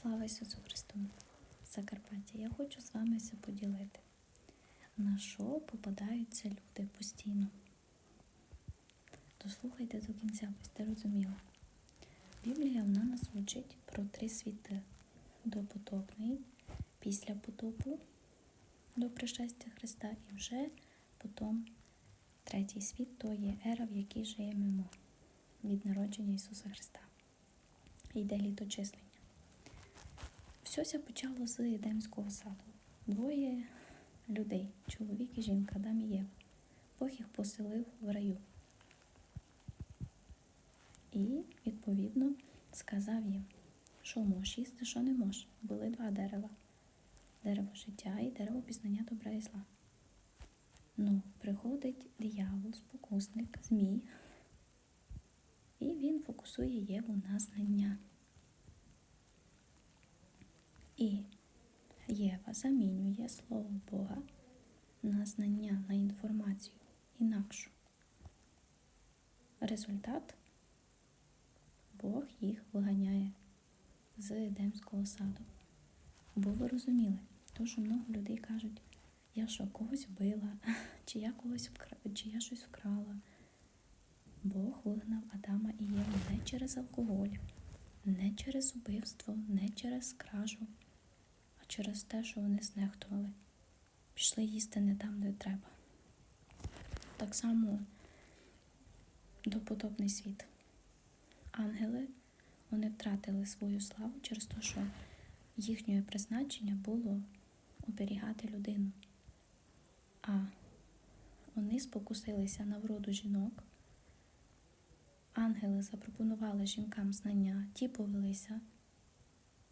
Слава Ісусу Христу! Закарпаття, я хочу з вами це поділити. На що попадаються люди постійно? Дослухайте до кінця, будьте розуміли. Біблія вона нас учить про три світи: допотопний, після потопу до пришестя Христа і вже потім третій світ то є ера, в якій живемо від народження Ісуса Христа. Йде літочислення. Все почало з Едемського саду. Двоє людей, чоловік і жінка, Адам і Єва. Бог їх поселив в раю. І, відповідно, сказав їм, що можеш їсти, що не можеш. Були два дерева: дерево життя і дерево пізнання добра і зла. Ну, приходить диявол, спокусник, змій, і він фокусує Єву на знання. І Єва замінює слово Бога на знання, на інформацію інакшу. Результат Бог їх виганяє з Едемського саду. Бо ви розуміли, то що много людей кажуть, я що когось вбила, чи я когось вкра... чи я щось вкрала. Бог вигнав Адама і Єву не через алкоголь, не через убивство, не через кражу, а через те, що вони знехтували. Пішли їсти не там, де треба. Так само допотопний світ. Ангели вони втратили свою славу через те, що їхнє призначення було оберігати людину. А вони спокусилися на вроду жінок. Ангели запропонували жінкам знання, ті повелися,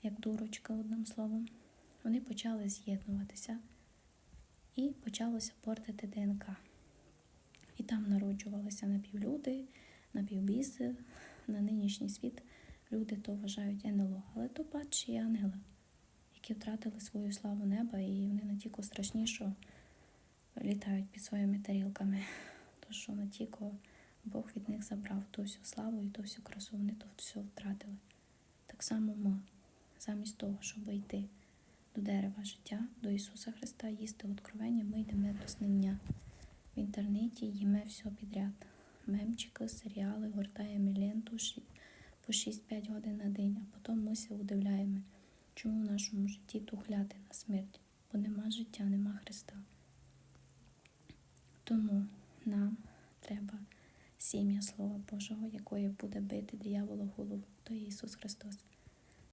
як дурочка, одним словом. Вони почали з'єднуватися і почалося портити ДНК. І там народжувалися напівлюди, напівбіси. На нинішній світ люди то вважають НЛО, але то падші ангели, які втратили свою славу неба, і вони натільки страшні, що літають під своїми тарілками. То що натільки Бог від них забрав ту всю славу і ту всю красу, вони то все втратили. Так само ми, замість того, щоб йти до дерева життя, до Ісуса Христа, їсти откровення, ми йдемо до знання. В інтернеті їме все підряд. Мемчики, серіали, гортаємо ленту по 6-5 годин на день, а потім ми се удивляємо, чому в нашому житті тухляти на смерть, бо нема життя, нема Христа. Тому нам треба сім'я Слова Божого, якої буде бити дияволу голову, то є Ісус Христос.